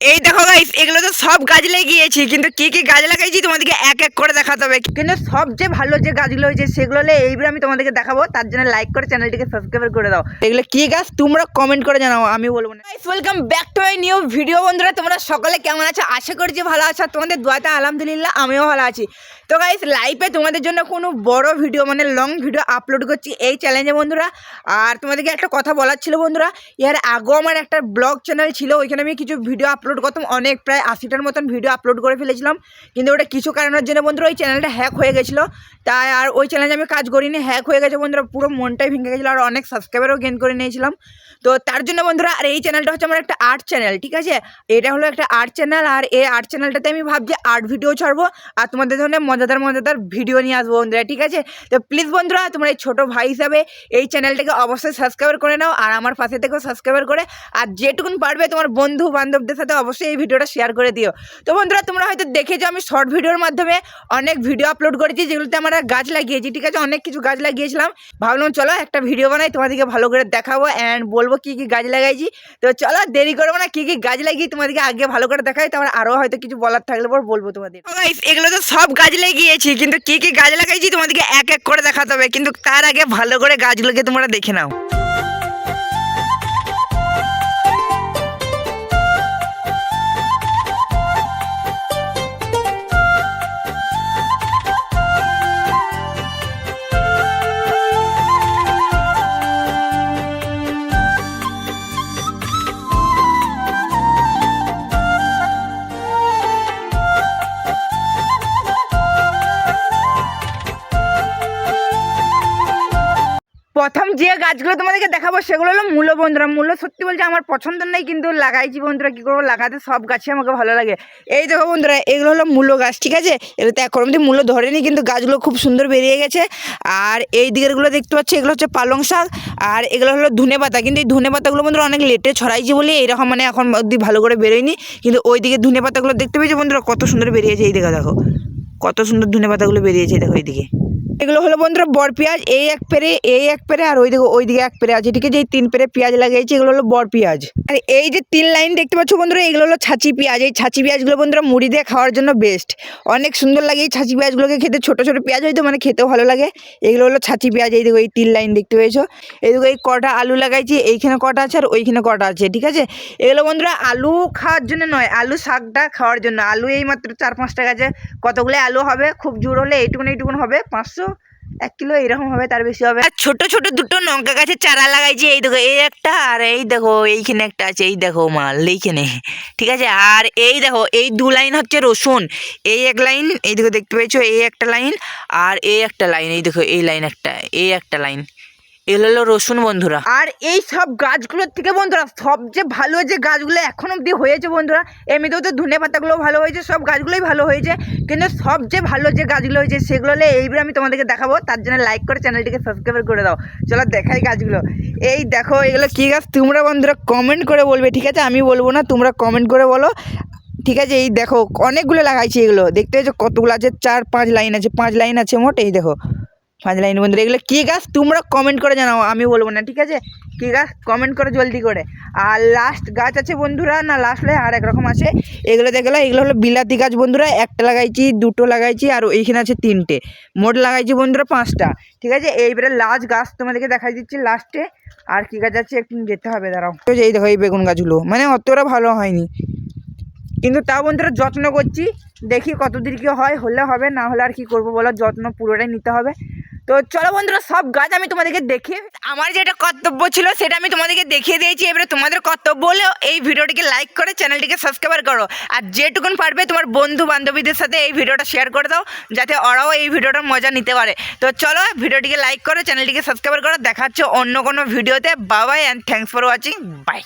এই দেখো গাইস এগুলো তো সব গাছ লাগিয়েছি, কিন্তু কি কি গাছ লাগাইছি তোমাদেরকে এক এক করে দেখাতে হবে। কিন্তু সবচেয়ে ভালো যে গাছগুলো হয়েছে, সেগুলো এইবার আমি তোমাদেরকে দেখাবো, তার জন্য লাইক করে চ্যানেলটিকে সাবস্ক্রাইব করে দাও। এগুলো কি গাছ? তোমরা কমেন্ট করে জানাও, আমি বলব না। Guys welcome back to my new video বন্ধুরা, তোমরা সকলে কেমন আছো? আশা করি যে ভালো আছো তোমাদের দোয়াতে আলহামদুলিল্লাহ আমিও ভালো আছি। তো গাইস লাইভে তোমাদের জন্য কোনো বড় ভিডিও মানে লং ভিডিও আপলোড করছি এই চ্যালেঞ্জে বন্ধুরা। আর তোমাদেরকে একটা কথা বলার ছিল বন্ধুরা, এর আগেও আমার একটা ব্লগ চ্যানেল ছিল, ওইখানে আমি কিছু ভিডিও করতাম, অনেক প্রায় আশিটার মতন ভিডিও আপলোড করে ফেলেছিলাম। কিন্তু ওটা কিছু কারণের জন্য বন্ধুরা, ওই চ্যানেলটা হ্যাক হয়ে গেছিল। তাই আর ওই চ্যানেলে আমি কাজ করিনি হ্যাক হয়ে গেছে বন্ধুরা, পুরো মনটাই ভেঙে গেছিল আর অনেক সাবস্ক্রাইবারও গেন করে নিয়েছিলাম। তো তার জন্য বন্ধুরা, আর এই চ্যানেলটা হচ্ছে আমার একটা আর্ট চ্যানেল ঠিক আছে? এটা হলো একটা আর্ট চ্যানেল আর এই আর্ট চ্যানেলটাতে আমি ভাবছি আর্ট ভিডিও ছাড়বো, আর তোমাদের ধরনের মজাদার মজাদার ভিডিও নিয়ে আসব বন্ধুরা, ঠিক আছে? তো প্লিজ বন্ধুরা, তোমরা এই ছোটো ভাই হিসাবে এই চ্যানেলটাকে অবশ্যই সাবস্ক্রাইব করে নাও, আর আমার পাশে থেকেও সাবস্ক্রাইব করে, আর যেটুকুন পারবে তোমার বন্ধু বান্ধবদের সাথে অবশ্যই এই ভিডিওটা শেয়ার করে দিও। তো বন্ধুরা, তোমরা হয়তো দেখেছ আমি শর্ট ভিডিওর মাধ্যমে অনেক ভিডিও আপলোড করেছি, যেগুলোতে আমরা গাছ লাগিয়েছি, ঠিক আছে? অনেক কিছু গাছ লাগিয়েছিলাম। ভাবলাম চলো একটা ভিডিও বানাই, তোমাদেরকে ভালো করে দেখাবো অ্যান্ড বলব কী কী গাছ লাগাইছি। তো চলো দেরি করব না, কী কী গাছ লাগিয়ে তোমাদেরকে আগে ভালো করে দেখাই, তারপর আরও হয়তো কিছু বলার থাকলে পর বলব তোমাদের। এগুলো তো সব গাছ লাগিয়েছি, কিন্তু কী কী গাছ লাগাইছি তোমাদেরকে এক এক করে দেখাতে হবে, কিন্তু তার আগে ভালো করে গাছগুলোকে তোমরা দেখে নাও। প্রথম যে গাছগুলো তোমাদেরকে দেখাবো সেগুলো হলো মূল্য বন্ধুরা। মূল্য সত্যি বলছে আমার পছন্দ নেই, কিন্তু লাগাইছি বন্ধুরা, কী করব? লাগাতে সব গাছই আমাকে ভালো লাগে। এই দেখো বন্ধুরা, এগুলো হলো মূল্য গাছ, ঠিক আছে? এগুলোতে এখন অব্দি মূল্য ধরেনি, কিন্তু গাছগুলো খুব সুন্দর বেরিয়ে গেছে। আর এই দিকেরগুলো দেখতে পাচ্ছি, এগুলো হচ্ছে পালং শাক, আর এগুলো হলো ধনে পাতা। কিন্তু এই ধনে পাতাগুলো বন্ধুরা অনেক লেটে ছড়াইছি বলে এইরকম মানে এখন অব্দি ভালো করে বেরোয়নি। কিন্তু ওই দিকে ধনে পাতাগুলো দেখতে পেয়েছি বন্ধুরা, কত সুন্দর বেরিয়েছে, এই দিকে দেখো। কত সুন্দর ধনে পাতাগুলো বেরিয়েছে, দেখো এইদিকে এগুলো হলো বন্ধুরা বর পেঁয়াজ, এই এক পেরে, এই এক পেরে আর ওই দিকে ওই দিকে এক পেরে আছে। ঠিক আছে এই তিন পেরে পেঁয়াজ লাগিয়েছি, এগুলো হলো বর পেঁয়াজ। আর এই যে তিন লাইন দেখতে পাচ্ছ বন্ধুরা, এগুলো হলো ছাঁচি পেঁয়াজ। এই ছাঁচি পেঁয়াজগুলো বন্ধুরা মুড়ি দিয়ে খাওয়ার জন্য বেস্ট অনেক সুন্দর লাগে এই ছাঁচি পেঁয়াজগুলোকে খেতে। ছোটো ছোটো পেঁয়াজ হয়তো মানে খেতেও ভালো লাগে। এগুলো হলো ছাঁচি পেঁয়াজ, এই দেখো এই তিন লাইন দেখতে পেয়েছ। এই দেখো এই কটা আলু লাগাইছি, এইখানে কটা আছে আর ওইখানে কটা আছে, ঠিক আছে? এগুলো বন্ধুরা আলু খাওয়ার জন্য নয়, আলু শাকটা খাওয়ার জন্য। আলু এই মাত্র চার পাঁচটা গাছে কতগুলো আলু হবে? খুব জোর হলে এইটুকুন এইটুকুন হবে, পাঁচশো এক কিলো এরকম হবে, তার বেশি হবে। আর ছোট ছোট দুটো লঙ্কা গাছের চারা লাগাইছি, এই দেখো, এই একটা আর এই দেখো, এইখানে একটা আছে, এই দেখো মাল, এইখানে। ঠিক আছে? আর এই দেখো, এই দু লাইন হচ্ছে রসুন, এই এক লাইন, এই দেখো, দেখতে পেয়েছ, এই একটা লাইন, আর এই একটা লাইন, এই দেখো, এই লাইন একটা, এই একটা লাইন। এগুলো হলো রসুন বন্ধুরা। আর এই সব গাছগুলোর থেকে বন্ধুরা, সবচেয়ে ভালো যে গাছগুলো এখন অবধি হয়েছে বন্ধুরা, এমনিতেও তো ধনে পাতাগুলো ভালো হয়েছে, সব গাছগুলোই ভালো হয়েছে, কিন্তু সবচেয়ে ভালো যে গাছগুলো হয়েছে সেগুলো হলে এইবার আমি তোমাদেরকে দেখাবো, তার জন্য লাইক করে চ্যানেলটিকে সাবস্ক্রাইব করে দাও। চলো দেখাই গাছগুলো। এই দেখো, এগুলো কী গাছ তোমরা বন্ধুরা কমেন্ট করে বলবে, ঠিক আছে? আমি বলব না, তোমরা কমেন্ট করে বলো। ঠিক আছে, এই দেখো, অনেকগুলো লাগাইছি এগুলো, দেখতে পাচ্ছ কতগুলো আছে? চার, পাঁচ লাইন আছে, পাঁচ লাইন আছে মোট, এই দেখো। পাঁচ লাইন বন্ধুরা, এগুলো কী গাছ? তোমরা কমেন্ট করে জানাও, আমি বলব না, ঠিক আছে? কী গাছ? কমেন্ট করে জলদি করে। আর লাস্ট গাছ আছে বন্ধুরা, না লাস্ট হলে আর এক রকম আছে। এগুলো দেখল এগুলো হলো বিলাতি গাছ বন্ধুরা, একটা লাগাইছি, দুটো লাগাইছি, আর এইখানে আছে তিনটে। মোট লাগাইছি বন্ধুরা পাঁচটা, ঠিক আছে? এইবারে লাস্ট গাছ তোমাদেরকে দেখাই দিচ্ছি লাস্টে আর কী গাছ আছে একটু যেতে হবে, দাঁড়াও। এই দেখো, এই বেগুন গাছগুলো মানে অতটা ভালো হয়নি। কিন্তু তাও বন্ধুরা যত্ন করছি, দেখি কত দূর কী হয়, হলে হবে, না হলে আর কি করব বলো? যত্ন পুরোটাই নিতে হবে। তো চলো বন্ধুরা, সব গাছ আমি তোমাদেরকে দেখিয়ে, আমার যেটা কর্তব্য ছিল সেটা আমি তোমাদেরকে দেখিয়ে দিয়েছি। এবারে তোমাদের কর্তব্য হলেও এই ভিডিওটিকে লাইক করে চ্যানেলটিকে সাবস্ক্রাইব করো। আর যেটুকুন পারবে তোমার বন্ধু বান্ধবীদের সাথে এই ভিডিওটা শেয়ার করে দাও, যাতে ওরাও এই ভিডিওটার মজা নিতে পারে। তো চলো ভিডিওটিকে লাইক করো চ্যানেলটিকে সাবস্ক্রাইব করো। দেখাচ্ছ অন্য কোনো ভিডিওতে। Babai and thanks for watching bye